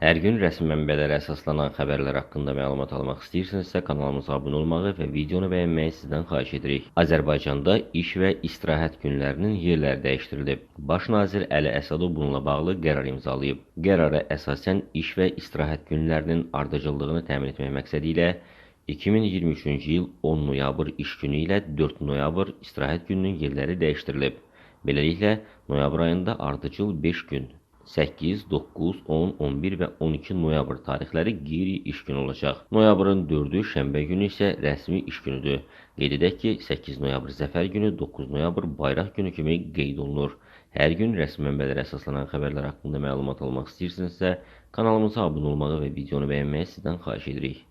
Hər gün rəsmi mənbələrə əsaslanan xəbərlər haqqında məlumat almaq istəyirsinizsə, kanalımıza abunə olmağı və videonu bəyənməyi sizdən xahiş edirik. Azərbaycanda iş və istirahət günlərinin yerləri dəyişdirilib. Baş nazir Əli Əsədov bununla bağlı qərar imzalayıb. Qərara əsasən iş və istirahət günlərinin ardıcıllığını təmin etmək məqsədi ilə 2023-cü il 10 noyabr iş günü ilə 4 noyabr istirahət gününün yerləri dəyişdirilib. Beləliklə, noyabr ayında ardıcıl 5 gün 8, 9, 10, 11 və 12 noyabr tarixləri qeyri-iş günü olacaq. Noyabrın 4-ü şənbə günü isə rəsmi iş günüdür. Qeyd edək ki, 8 noyabr zəfər günü, 9 noyabr bayraq günü kimi qeyd olunur. Hər gün rəsmi mənbələrə əsaslanan xəbərlər haqqında məlumat almaq istəyirsinizsə, kanalımıza abunə olmağı və videonu bəyənməyi sizdən xahiş edirik.